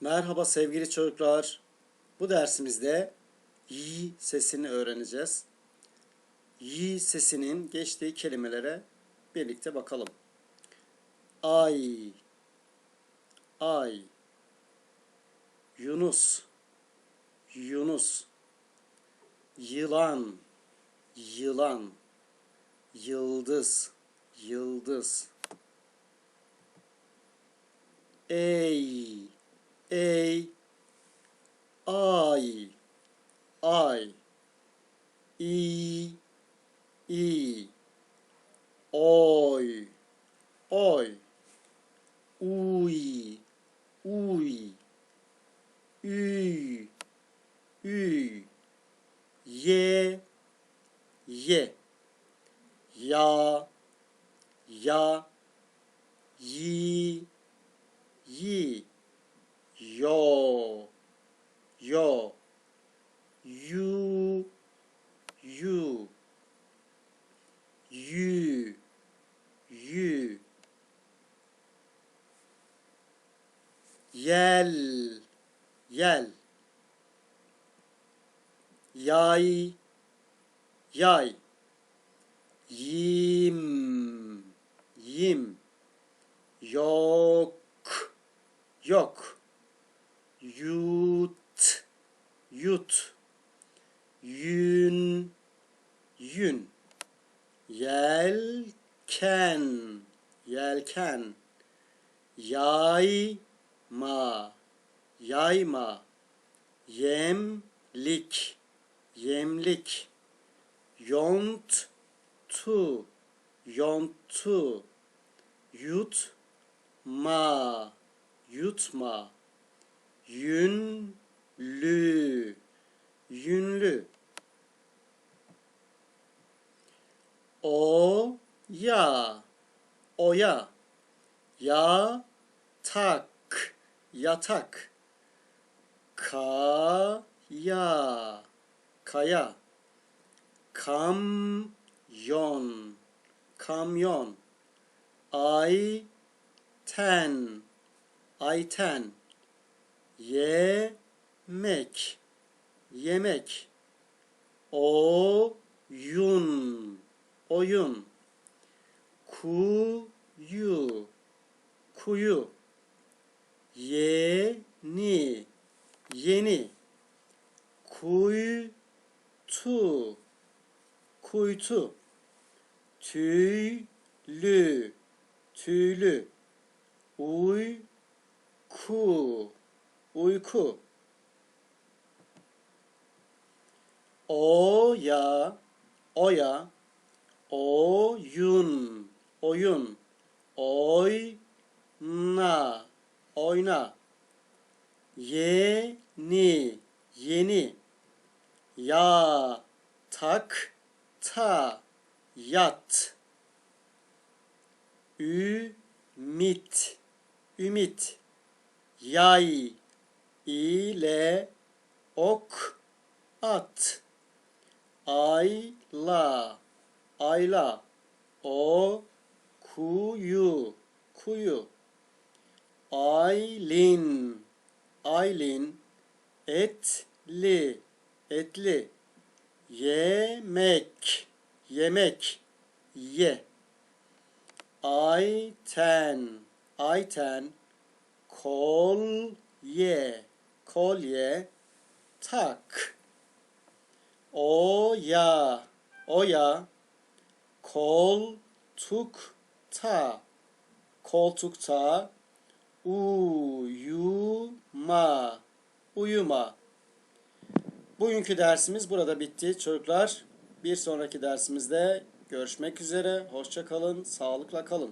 Merhaba sevgili çocuklar. Bu dersimizde y sesini öğreneceğiz. Y sesinin geçtiği kelimelere birlikte bakalım. Ay, ay, Yunus, Yunus, yılan, yılan, yıldız, yıldız. Ey, ey, ay, ay, i, i, oy, oy, uy, uy, üy, üy, ye, ye, ya, ya, yi, you, you, you, yel, yel, yay, yay, yim, yim, yok, yok, yut, yut, yün, yün, yelken, yelken, yayma, yayma, yemlik, yemlik, yonttu, yonttu, yutma, yutma, yünlü, yünlü. O ya, oya, ya. Tak, yatak, kaya, kaya, kamyon, kamyon, ay ten, ayten, yemek, yemek, oyun, oyun, kuyu, kuyu, yeni, yeni, kuytu, kuytu, tüylü, tüylü, uyku, uyku, oya, oya, oyun, oyun, oyna, oyna, yeni, yeni, yatakta, yat, ümit, ümit, yay ile ok at, ayla, ayla, o kuyu, kuyu, aylin, aylin, etli, etli, yemek, yemek, ye, ayten, ayten, kolye, kolye, tak, oya, oya, koltukta, koltukta, uyuma, uyuma. Bugünkü dersimiz burada bitti çocuklar. Bir sonraki dersimizde görüşmek üzere. Hoşça kalın, sağlıkla kalın.